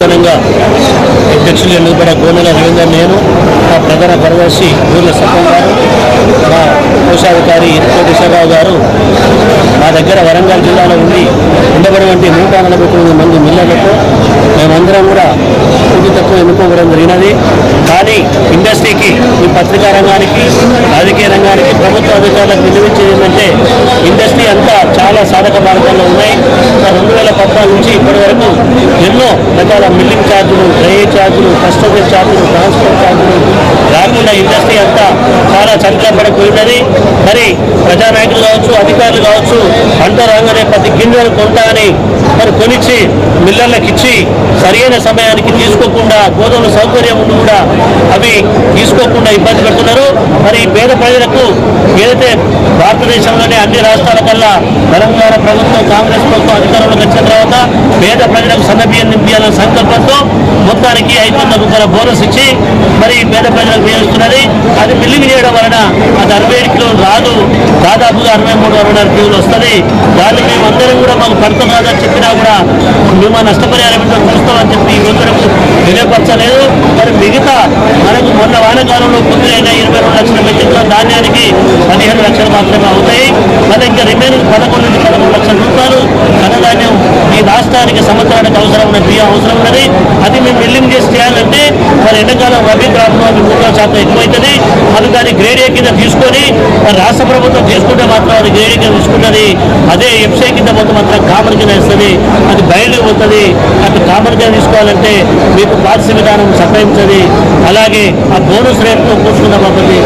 ప్రధానంగా అధ్యక్షులు ఎన్నికబడ్డ గోనెల రవీందర్ నేను మా ప్రధాన కార్యదర్శి ఊర్ల సత్యం గారు మా కోశాధికారి కోటేశ్వరరావు గారు మా దగ్గర వరంగల్ జిల్లాలో ఉండి ఉండబడినటువంటి నూట నలభై తొమ్మిది మంది మిల్లర్లకు మేమందరం కూడా పూర్తి తక్కువ ఎన్నుకోవడం జరిగినది. కానీ ఇండస్ట్రీకి ఈ పత్రికా రంగానికి రాజకీయ రంగానికి ప్రభుత్వ అధికారులకు నిలవించేది ఏంటంటే ఇండస్ట్రీ అంతా చాలా సాధక మార్గంలో ఉన్నాయి. పద్నాలుగు నుంచి ఇప్పటి వరకు ఎన్నో రకాల మిల్లింగ్ ఛార్జీలు డ్రైనేజ్ ఛార్జీలు కస్టమర్ ఛార్జీలు ట్రాన్స్పోర్ట్ ఛార్జీలు రాకుండా ఇండస్ట్రీ అంతా చాలా చంకలపడిపోయినది మరి ప్రజానాయకులు కావచ్చు అధికారులు కావచ్చు పంట రాగానే ప్రతి గింజలు కొంటాని మరి కొనిచ్చి మిల్లర్లకు ఇచ్చి సరైన సమయానికి తీసుకోకుండా గోధుమల సౌకర్యం ఉండి కూడా అవి తీసుకోకుండా ఇబ్బంది పెడుతున్నారు. మరి పేద ప్రజలకు ఏదైతే భారతదేశంలోనే అన్ని రాష్ట్రాల కల్లా తెలంగాణ ప్రభుత్వం కాంగ్రెస్ ప్రభుత్వం అధికారంలోకి వచ్చిన తర్వాత పేద ప్రజలకు సన్నబియ్యం నింపించాలనే సంకల్పంతో మొత్తానికి ఐదు వందల రూపాయల బోనస్ ఇచ్చి మరి పేద ప్రజలకు వేస్తున్నది అది బిల్లింగ్ చేయడం వలన అది అరవై ఏడు కిలోలు రాదు దాదాపుగా అరవై మూడు అరవై నాలుగు కిలోలు వస్తుంది. దాన్ని మేము అందరం కూడా మాకు ఫలితం కాదని చెప్పినా కూడా మేము నష్టపరిహారం చూస్తామని చెప్పి ఈ రోజు వరకు తెలియపరచలేదు. మరి మిగతా మనకు మొన్న వానకాలంలో పొద్దునైన ఇరవై రెండు లక్షల మెట్రిక్ టన్ ధాన్యానికి పదిహేను లక్షలు మాత్రమే అవుతాయి. మరి ఇంకా రిమైనింగ్ పదకొండు నుంచి పదమూడు లక్షల రూపాయలు ఈ రాష్ట్రానికి సంవత్సరానికి అవసరం ఉన్న బియ్యం అవసరం ఉన్నది. అది మేము బిల్లింగ్ చేసి చేయాలంటే మరి ఎండాకాలం రబీ క్రాప్లో మూడో శాతం ఎక్కువైతుంది. అది దాన్ని గ్రేడ్ ఏ కింద తీసుకొని మరి రాష్ట్ర ప్రభుత్వం చేసుకుంటే మాత్రం అది గ్రేడ్ కింద తీసుకుంటుంది. అదే ఎఫ్సీ కింద మొత్తం మాత్రం కామన్ కింద ఇస్తుంది అది బయలు పోతుంది. అది కామన్ కింద తీసుకోవాలంటే మీకు పాలసీ విధానం సహాయించది అలాగే ఆ బోనస్ రేట్తో కూర్చుకున్న బాబతి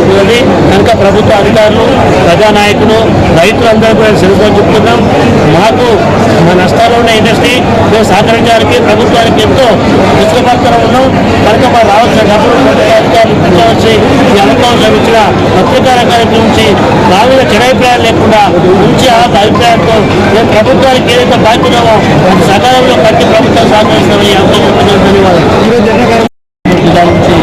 ఉంటుంది కనుక ప్రభుత్వ అధికారులు ప్రజానాయకులు రైతులందరూ కూడా సెలవుకొని చెప్తున్నాం. మాకు మన నష్టాలు ఉన్న ఇండస్ట్రీ మేము సహకరించడానికి ప్రభుత్వానికి ఎంతో నిష్కపత్రం ఉన్నాం కనుక మా రావాల్సిన డబ్బులు పెంచవచ్చి ఈ అవకాశం ఇచ్చిన పత్రికా రంగానికి నుంచి మా మీద చెడాభిప్రాయాలు లేకుండా ఉంచి ఆ అభిప్రాయంతో మేము ప్రభుత్వానికి ఏదైతే బాధ్యతమో సకాలంలో కట్టి ప్రభుత్వం సహకరిస్తామని ఈ అవకాశం ధన్యవాదాలు. నుంచి